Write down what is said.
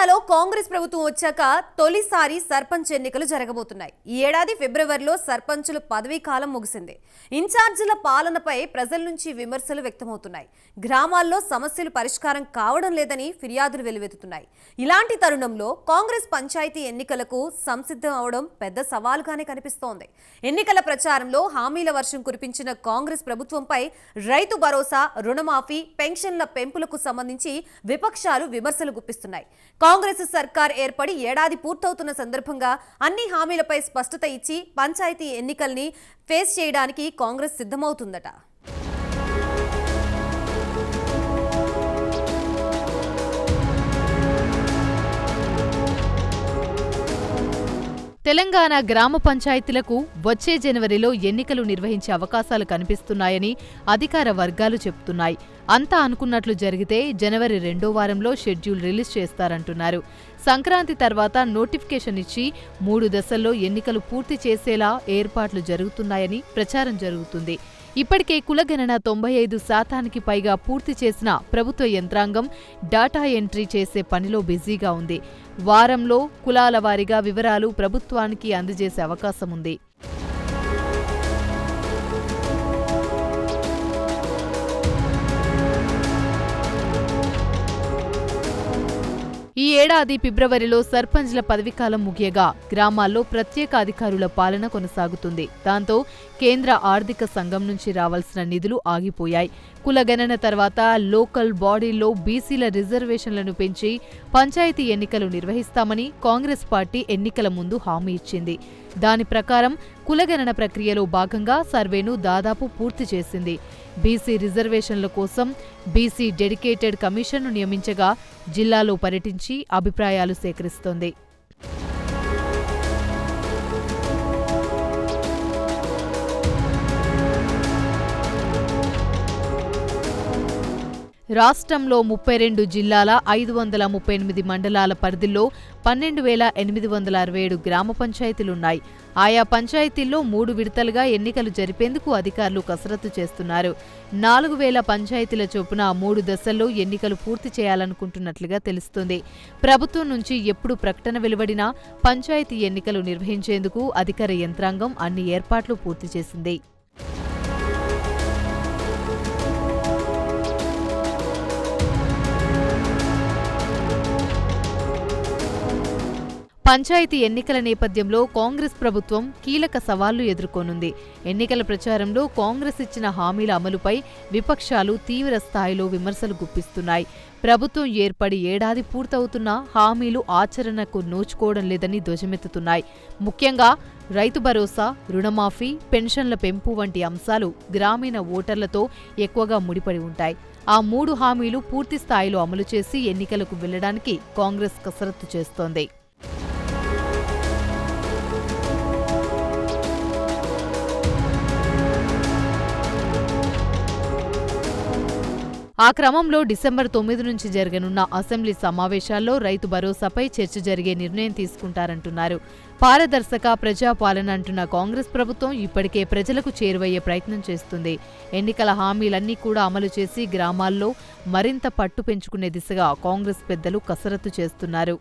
తెలంగాణలో కాంగ్రెస్ ప్రభుత్వం వచ్చాక తొలిసారి సర్పంచ్ ఎన్నికలు జరగబోతున్నాయి. ఈ ఏడాది ఫిబ్రవరిలో సర్పంచుల పదవీ కాలం ముగిసింది. ఇన్ఛార్జీల పాలనపై ప్రజల నుంచి విమర్శలు వ్యక్తమవుతున్నాయి. గ్రామాల్లో సమస్యలు పరిష్కారం కావడం లేదని ఫిర్యాదులు వెలువెత్తుతున్నాయి. ఇలాంటి తరుణంలో కాంగ్రెస్ పంచాయతీ ఎన్నికలకు సంసిద్ధం అవడం పెద్ద సవాలుగానే కనిపిస్తోంది. ఎన్నికల ప్రచారంలో హామీల వర్షం కురిపించిన కాంగ్రెస్ ప్రభుత్వంపై రైతు భరోసా రుణమాఫీ పెన్షన్ల పెంపులకు సంబంధించి విపక్షాలు విమర్శలు గుప్పిస్తున్నాయి. కాంగ్రెస్ సర్కార్ ఏర్పడి ఏడాది పూర్తవుతున్న సందర్భంగా అన్ని హామీలపై స్పష్టత ఇచ్చి పంచాయతీ ఎన్నికల్ని ఫేస్ చేయడానికి కాంగ్రెస్ సిద్ధమవుతుందట. తెలంగాణ గ్రామ పంచాయతీలకు వచ్చే జనవరిలో ఎన్నికలు నిర్వహించే అవకాశాలు కనిపిస్తున్నాయని అధికార వర్గాలు చెబుతున్నాయి. అంతా అనుకున్నట్లు జరిగితే జనవరి రెండో వారంలో షెడ్యూల్ రిలీజ్ చేస్తారంటున్నారు. సంక్రాంతి తర్వాత నోటిఫికేషన్ ఇచ్చి మూడు దశల్లో ఎన్నికలు పూర్తి చేసేలా ఏర్పాట్లు జరుగుతున్నాయని ప్రచారం జరుగుతుంది. ఇప్పటికే కులగణన తొంభై ఐదు శాతానికి పైగా పూర్తి చేసిన ప్రభుత్వ యంత్రాంగం డాటా ఎంట్రీ చేసే పనిలో బిజీగా ఉంది. వారంలో కులాల వారీగా వివరాలు ప్రభుత్వానికి అందజేసే అవకాశం ఉంది. ఈ ఏడాది ఫిబ్రవరిలో సర్పంచ్ల పదవీకాలం ముగియగా గ్రామాల్లో ప్రత్యేక అధికారుల పాలన కొనసాగుతుంది. దాంతో కేంద్ర ఆర్థిక సంఘం నుంచి రావాల్సిన నిధులు ఆగిపోయాయి. కులగణన తర్వాత లోకల్ బాడీల్లో బీసీల రిజర్వేషన్లను పెంచి పంచాయతీ ఎన్నికలు నిర్వహిస్తామని కాంగ్రెస్ పార్టీ ఎన్నికల ముందు హామీ ఇచ్చింది. దాని ప్రకారం కులగణన ప్రక్రియలో భాగంగా సర్వేను దాదాపు పూర్తి చేసింది. బీసీ రిజర్వేషన్ల కోసం బీసీ డెడికేటెడ్ కమిషన్ను నియమించగా జిల్లాలో పర్యటించి అభిప్రాయాలు సేకరిస్తోంది. రాష్ట్రంలో ముప్పై రెండు జిల్లాల ఐదు వందల ముప్పై ఎనిమిది మండలాల పరిధిలో పన్నెండు వేల ఎనిమిది వందల అరవై ఏడు గ్రామ పంచాయతీలున్నాయి. ఆయా పంచాయతీల్లో మూడు విడతలుగా ఎన్నికలు జరిపేందుకు అధికారులు కసరత్తు చేస్తున్నారు. నాలుగు వేల పంచాయతీల చొప్పున మూడు దశల్లో ఎన్నికలు పూర్తి చేయాలనుకుంటున్నట్లుగా తెలుస్తుంది. ప్రభుత్వం నుంచి ఎప్పుడు ప్రకటన వెలువడినా పంచాయతీ ఎన్నికలు నిర్వహించేందుకు అధికార యంత్రాంగం అన్ని ఏర్పాట్లు పూర్తి చేసింది. పంచాయతీ ఎన్నికల నేపథ్యంలో కాంగ్రెస్ ప్రభుత్వం కీలక సవాళ్ళు ఎదుర్కొనుంది. ఎన్నికల ప్రచారంలో కాంగ్రెస్ ఇచ్చిన హామీల అమలుపై విపక్షాలు తీవ్ర స్థాయిలో విమర్శలు గుప్పిస్తున్నాయి. ప్రభుత్వం ఏర్పడి ఏడాది పూర్తవుతున్నా హామీలు ఆచరణకు నోచుకోవడం లేదని ధ్వజమెత్తుతున్నాయి. ముఖ్యంగా రైతు భరోసా రుణమాఫీ పెన్షన్ల పెంపు వంటి అంశాలు గ్రామీణ ఓటర్లతో ఎక్కువగా ముడిపడి ఉంటాయి. ఆ మూడు హామీలు పూర్తి స్థాయిలో అమలు చేసి ఎన్నికలకు వెళ్ళడానికి కాంగ్రెస్ కసరత్తు చేస్తోంది. ఆ క్రమంలో డిసెంబర్ తొమ్మిది నుంచి జరగనున్న అసెంబ్లీ సమావేశాల్లో రైతు భరోసాపై చర్చ జరిగే నిర్ణయం తీసుకుంటారంటున్నారు. పారదర్శక ప్రజాపాలన అంటున్న కాంగ్రెస్ ప్రభుత్వం ఇప్పటికే ప్రజలకు చేరువయ్యే ప్రయత్నం చేస్తుంది. ఎన్నికల హామీలన్నీ కూడా అమలు చేసి గ్రామాల్లో మరింత పట్టు పెంచుకునే దిశగా కాంగ్రెస్ పెద్దలు కసరత్తు చేస్తున్నారు.